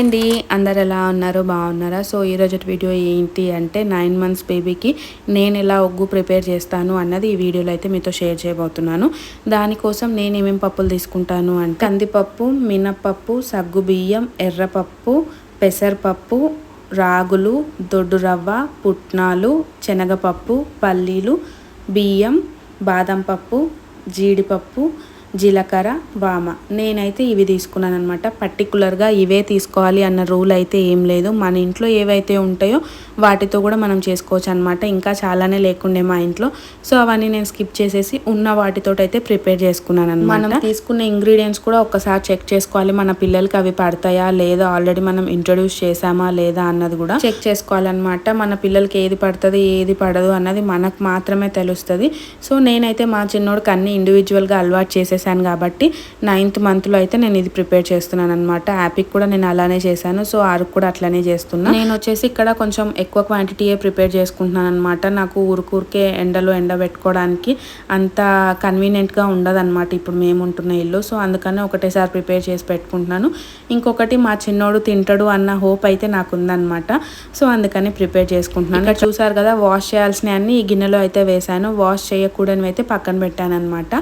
ఏంటి అండి అందరు ఎలా ఉన్నారో? బాగున్నారా? సో ఈరోజు వీడియో ఏంటి అంటే నైన్ మంత్స్ బేబీకి నేను ఎలా ఒగ్గు ప్రిపేర్ చేస్తాను అన్నది ఈ వీడియోలో అయితే మీతో షేర్ చేయబోతున్నాను. దానికోసం నేను ఏమేమి పప్పులు తీసుకుంటాను అంటే కందిపప్పు మినప్పప్పు సగ్గు బియ్యం ఎర్రపప్పు పెసరపప్పు రాగులు దొడ్డు రవ్వ పుట్నాలు శనగపప్పు పల్లీలు బియ్యం బాదం పప్పు జీడిపప్పు జీలకర్ర వామ. నేనైతే ఇవి తీసుకున్నాను అనమాట పర్టికులర్గా ఇవే తీసుకోవాలి అన్న రూల్ అయితే ఏం లేదు. మన ఇంట్లో ఏవైతే ఉంటాయో వాటితో కూడా మనం చేసుకోవచ్చు అనమాట ఇంకా చాలానే లేకుండే మా ఇంట్లో. సో అవన్నీ నేను స్కిప్ చేసేసి ఉన్న వాటితో అయితే ప్రిపేర్ చేసుకున్నాను అనమాట మనం తీసుకున్న ఇంగ్రీడియంట్స్ కూడా ఒక్కసారి చెక్ చేసుకోవాలి. మన పిల్లలకి అవి పడతాయా? లేదా ఆల్రెడీ మనం ఇంట్రొడ్యూస్ చేసామా లేదా అన్నది కూడా చెక్ చేసుకోవాలన్నమాట. మన పిల్లలకి ఏది పడుతుంది ఏది పడదు అన్నది మనకు మాత్రమే తెలుస్తుంది. సో నేనైతే మా చిన్నోడికి అన్ని ఇండివిజువల్గా అలవాటు చేసేసి చేసేసాను కాబట్టి నైన్త్ మంత్లో అయితే నేను ఇది ప్రిపేర్ చేస్తున్నాను అనమాట యాపిక్ కూడా నేను అలానే చేశాను. సో ఆరుకు కూడా అట్లానే చేస్తున్నా. నేను వచ్చేసి ఇక్కడ కొంచెం ఎక్కువ క్వాంటిటీయే ప్రిపేర్ చేసుకుంటున్నాను అనమాట నాకు ఊరికూరికే ఎండలో ఎండబెట్టుకోవడానికి అంత కన్వీనియంట్గా ఉండదన్నమాట ఇప్పుడు మేము ఉంటున్న ఇల్లు. సో అందుకనే ఒకటేసారి ప్రిపేర్ చేసి పెట్టుకుంటున్నాను. ఇంకొకటి మా చిన్నోడు తింటాడు అన్న హోప్ అయితే నాకు ఉందన్నమాట సో అందుకని ప్రిపేర్ చేసుకుంటున్నాను. ఇక్కడ చూసారు కదా వాష్ చేయాల్సిన అన్ని ఈ గిన్నెలో అయితే వేసాను వాష్ చేయకూడనివి అయితే పక్కన పెట్టాను అనమాట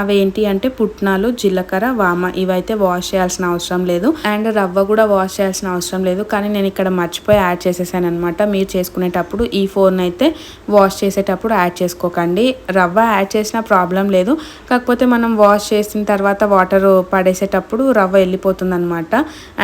అవి ఏంటి అంటే పుట్నాలు జీలకర్ర వామ ఇవైతే వాష్ చేయాల్సిన అవసరం లేదు. అండ్ రవ్వ కూడా వాష్ చేయాల్సిన అవసరం లేదు. కానీ నేను ఇక్కడ మర్చిపోయి యాడ్ చేసేసాను అనమాట మీరు చేసుకునేటప్పుడు ఈ ఫోన్ అయితే వాష్ చేసేటప్పుడు యాడ్ చేసుకోకండి. రవ్వ యాడ్ చేసిన ప్రాబ్లం లేదు. కాకపోతే మనం వాష్ చేసిన తర్వాత వాటర్ పడేసేటప్పుడు రవ్వ వెళ్ళిపోతుంది అనమాట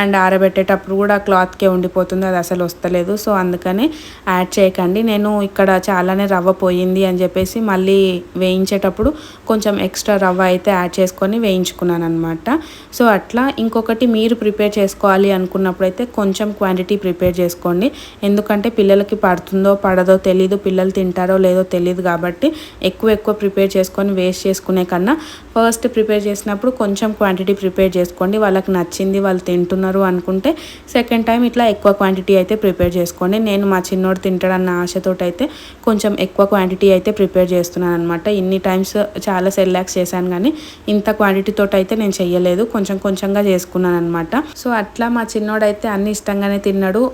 అండ్ ఆరబెట్టేటప్పుడు కూడా క్లాత్కే ఉండిపోతుంది. అది అసలు వస్తలేదు. సో అందుకని యాడ్ చేయకండి. నేను ఇక్కడ చాలానే రవ్వ పోయింది అని చెప్పేసి మళ్ళీ వేయించేటప్పుడు కొంచెం ఎక్స్ట్రా రవ్వ అయితే యాడ్ చేసుకొని వేయించుకున్నాను అనమాట సో అట్లా ఇంకొకటి మీరు ప్రిపేర్ చేసుకోవాలి అనుకున్నప్పుడు అయితే కొంచెం క్వాంటిటీ ప్రిపేర్ చేసుకోండి. ఎందుకంటే పిల్లలకి పడుతుందో పడదో తెలీదు పిల్లలు తింటారో లేదో తెలియదు కాబట్టి ఎక్కువ ఎక్కువ ప్రిపేర్ చేసుకొని వేస్ట్ చేసుకునే కన్నా ఫస్ట్ ప్రిపేర్ చేసినప్పుడు కొంచెం క్వాంటిటీ ప్రిపేర్ చేసుకోండి. వాళ్ళకి నచ్చింది వాళ్ళు తింటున్నారు అనుకుంటే సెకండ్ టైం ఇట్లా ఎక్కువ క్వాంటిటీ అయితే ప్రిపేర్ చేసుకోండి. నేను మా చిన్నోడు తింటాడన్న ఆశతోటి అయితే కొంచెం ఎక్కువ క్వాంటిటీ అయితే ప్రిపేర్ చేస్తున్నాను అనమాట ఇన్ని టైమ్స్ చాలా సెల్లాక్స్ చేశాను కానీ ఇంత క్వాంటిటీతో అయితే నేను చెయ్యలేదు. కొంచెం కొంచెంగా చేసుకున్నాను అనమాట సో అట్లా మా చిన్నోడైతే అన్ని ఇష్టంగానే తిన్నాడు.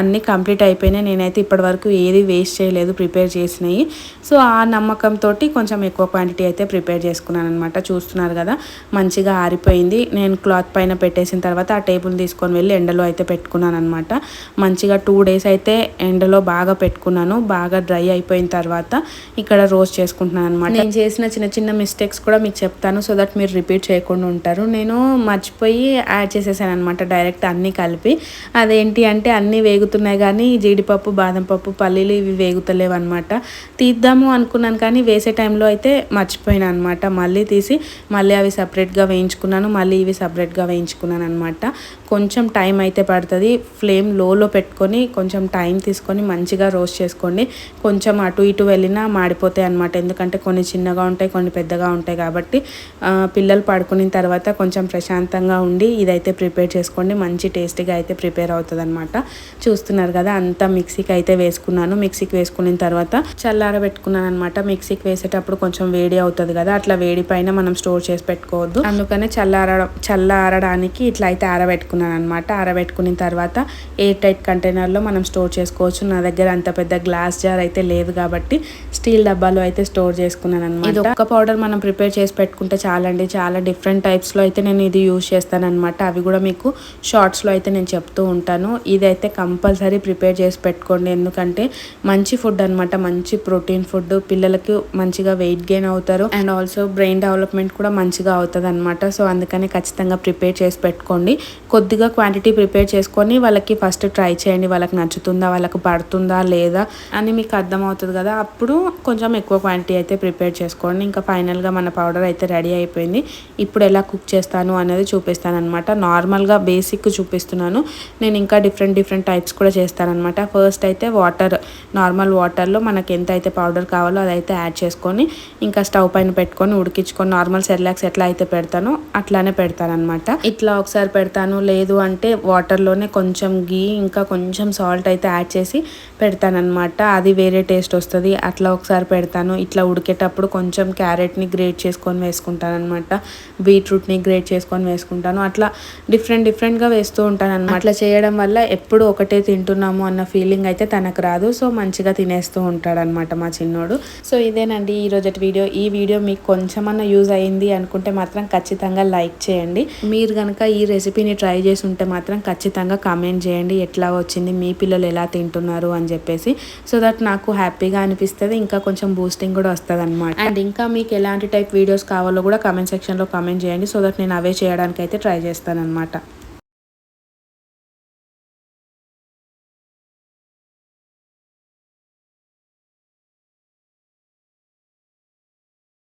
అన్ని అన్నీ కంప్లీట్ అయిపోయినాయి. నేనైతే ఇప్పటి వరకు ఏది వేస్ట్ చేయలేదు ప్రిపేర్ చేసినాయి సో ఆ నమ్మకంతో కొంచెం ఎక్కువ క్వాంటిటీ అయితే ప్రిపేర్ చేసుకున్నాను అనమాట చూస్తున్నారు కదా మంచిగా ఆరిపోయింది. నేను క్లాత్ పైన పెట్టేసిన తర్వాత ఆ టేబుల్ తీసుకొని వెళ్ళి ఎండలో అయితే పెట్టుకున్నాను అనమాట మంచిగా టూ డేస్ అయితే ఎండలో బాగా పెట్టుకున్నాను. బాగా డ్రై అయిపోయిన తర్వాత ఇక్కడ రోస్ట్ చేసుకుంటున్నాను అనమాట నేను చేసిన చిన్న చిన్న మిస్టేక్స్ కూడా మీకు చెప్తాను. సో దట్ మీరు రిపీట్ చేయకుండా ఉంటారు. నేను మర్చిపోయి యాడ్ చేసేసాను అనమాట డైరెక్ట్ అన్నీ కలిపి. అదేంటి అంటే అన్నీ వేగుతున్నాయి కానీ జీడిపప్పు బాదం పప్పు పల్లీలు ఇవి వేగుతలేవు అనమాట తీద్దాము అనుకున్నాను కానీ వేసే టైంలో అయితే మర్చిపోయాను అనమాట మళ్ళీ తీసి మళ్ళీ అవి సపరేట్గా వేయించుకున్నాను మళ్ళీ ఇవి సపరేట్గా వేయించుకున్నాను అనమాట కొంచెం టైం అయితే పడుతుంది. ఫ్లేమ్ లోలో పెట్టుకొని కొంచెం టైం తీసుకొని మంచిగా రోస్ట్ చేసుకోండి. కొంచెం అటు ఇటు వెళ్ళినా మాడిపోతాయి అనమాట ఎందుకంటే కొన్ని చిన్నగా ఉంటాయి కొన్ని పెద్దగా ఉంటాయి కాబట్టి పిల్లలు పడుకున్న తర్వాత కొంచెం ప్రశాంతంగా ఉండి ఇదైతే ప్రిపేర్ చేసుకోండి. మంచి టేస్టీగా అయితే ప్రిపేర్ అవుతుంది అనమాట చూస్తున్నారు కదా అంతా మిక్సీకి అయితే వేసుకున్నాను. మిక్సీకి వేసుకున్న తర్వాత చల్లారబెట్టుకున్నాను అనమాట మిక్సీకి వేసేటప్పుడు కొంచెం వేడి అవుతుంది కదా అట్లా వేడి పైన మనం స్టోర్ చేసి పెట్టుకోవద్దు. అందుకనే చల్లార చల్లారడానికి ఇట్లా అయితే ఆరబెట్టుకున్నాను అనమాట ఆరబెట్టుకున్న తర్వాత ఎయిర్ టైట్ కంటైనర్లో మనం స్టోర్ చేసుకోవచ్చు. నా దగ్గర అంత పెద్ద గ్లాస్ జార్ అయితే లేదు కాబట్టి స్టీల్ డబ్బాలో అయితే స్టోర్ చేసుకున్నాను అనమాట ఒక ఒక్క పౌడర్ మనం ప్రిపేర్ చేసి పెట్టుకుంటే చాలండి. చాలా డిఫరెంట్ టైప్స్లో అయితే నేను ఇది యూజ్ చేస్తాను అనమాట అవి కూడా మీకు షార్ట్స్లో అయితే నేను చెప్తూ ఉంటాను. ఇదైతే కంపల్సరీ ప్రిపేర్ చేసి పెట్టుకోండి. ఎందుకంటే మంచి ఫుడ్ అనమాట మంచి ప్రోటీన్ ఫుడ్ పిల్లలకి మంచిగా వెయిట్ గెయిన్ అవుతారు. అండ్ ఆల్సో బ్రెయిన్ డెవలప్మెంట్ కూడా మంచిగా అవుతుంది అనమాట సో అందుకని ఖచ్చితంగా ప్రిపేర్ చేసి పెట్టుకోండి. కొద్దిగా క్వాంటిటీ ప్రిపేర్ చేసుకొని వాళ్ళకి ఫస్ట్ ట్రై చేయండి. వాళ్ళకి నచ్చుతుందా? వాళ్ళకి పడుతుందా? లేదా? అని మీకు అర్థమవుతుంది కదా. అప్పుడు కొంచెం ఎక్కువ క్వాంటిటీ అయితే ప్రిపేర్ చేసుకోండి. ఇంకా ఫైనల్గా మన పౌడర్ అయితే రెడీ అయిపోయింది. ఇప్పుడు ఎలా కుక్ చేస్తాను అనేది చూపిస్తాను అనమాట నార్మల్గా బేసిక్ చూపిస్తున్నాను. నేను ఇంకా డిఫరెంట్ డిఫరెంట్ టైప్స్ కూడా చేస్తానమాట ఫస్ట్ అయితే వాటర్ నార్మల్ వాటర్లో మనకి ఎంత అయితే పౌడర్ కావాలో అదైతే యాడ్ చేసుకొని ఇంకా స్టవ్ పైన పెట్టుకొని ఉడికించుకొని నార్మల్ సెర్లాక్స్ ఎట్లా అయితే పెడతానో అట్లానే పెడతానమాట ఇట్లా ఒకసారి పెడతాను. లేదు అంటే వాటర్లోనే కొంచెం గీ ఇంకా కొంచెం సాల్ట్ అయితే యాడ్ చేసి పెడతానమాట అది వేరే టేస్ట్ వస్తుంది. అట్లా ఒకసారి పెడతాను. ఇట్లా ఉడికేటప్పుడు కొంచెం క్యారెట్ని గ్రేట్ చేసుకొని వేసుకొని వేసుకుంటాను అనమాట బీట్రూట్ని గ్రేట్ చేసుకొని వేసుకుంటాను. అట్లా డిఫరెంట్ డిఫరెంట్గా వేస్తూ ఉంటాను అనమాట అట్లా చేయడం వల్ల ఎప్పుడు ఒకటే తింటున్నాము అన్న ఫీలింగ్ అయితే తనకు రాదు. సో మంచిగా తినేస్తూ ఉంటాడు అనమాట మా చిన్నోడు. సో ఇదేనండి ఈ రోజటి వీడియో. ఈ వీడియో మీకు కొంచెమన్నా యూజ్ అయింది అనుకుంటే మాత్రం ఖచ్చితంగా లైక్ చేయండి. మీరు కనుక ఈ రెసిపీని ట్రై చేసి ఉంటే మాత్రం ఖచ్చితంగా కామెంట్ చేయండి. ఎట్లా వచ్చింది మీ పిల్లలు ఎలా తింటున్నారు అని చెప్పేసి. సో దట్ నాకు హ్యాపీగా అనిపిస్తుంది. ఇంకా కొంచెం బూస్టింగ్ కూడా వస్తుంది అనమాట అండ్ ఇంకా మీకు ఎలాంటి టైప్ వీడియోస్ కావాలో కూడా కామెంట్ సెక్షన్లో కామెంట్ చేయండి సో దట్ నేను అవే చేయడానికి అయితే ట్రై చేస్తాను అనమాట